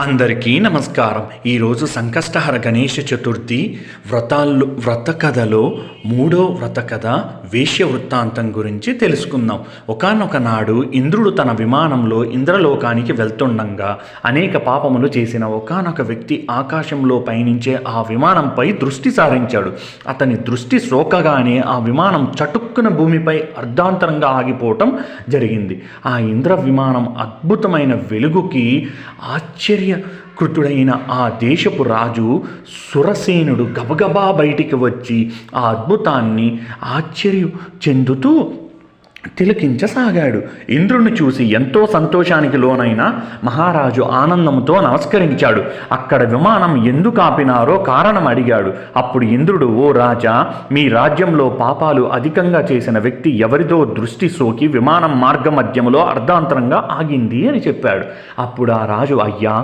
అందరికీ నమస్కారం. ఈరోజు సంకష్టహర గణేష చతుర్థి వ్రతాల్లో వ్రత కథలో మూడో వ్రత కథ వేశ్య వృత్తాంతం గురించి తెలుసుకుందాం. ఒకనొక నాడు ఇంద్రుడు తన విమానంలో ఇంద్రలోకానికి వెళ్తుండగా అనేక పాపములు చేసిన ఒకనొక వ్యక్తి ఆకాశంలో పయనించే ఆ విమానంపై దృష్టి సారించాడు. అతని దృష్టి సోకగానే ఆ విమానం చటుక్కున భూమిపై అర్ధాంతరంగా ఆగిపోవటం జరిగింది. ఆ ఇంద్ర విమానం అద్భుతమైన వెలుగుకి ఆశ్చర్య కృతుడైన ఆ దేశపు రాజు సురసేనుడు గబగబా బయటికి వచ్చి ఆ అద్భుతాన్ని ఆశ్చర్య చెందుతూ తిలకించసాగాడు. ఇంద్రుని చూసి ఎంతో సంతోషానికి లోనైన మహారాజు ఆనందంతో నమస్కరించాడు. అక్కడ విమానం ఎందుకు ఆపినారో కారణం అడిగాడు. అప్పుడు ఇంద్రుడు ఓ రాజా మీ రాజ్యంలో పాపాలు అధికంగా చేసిన వ్యక్తి ఎవరిదో దృష్టి సోకి విమానం మార్గ మధ్యములో అర్ధాంతరంగా ఆగింది అని చెప్పాడు. అప్పుడు ఆ రాజు అయ్యా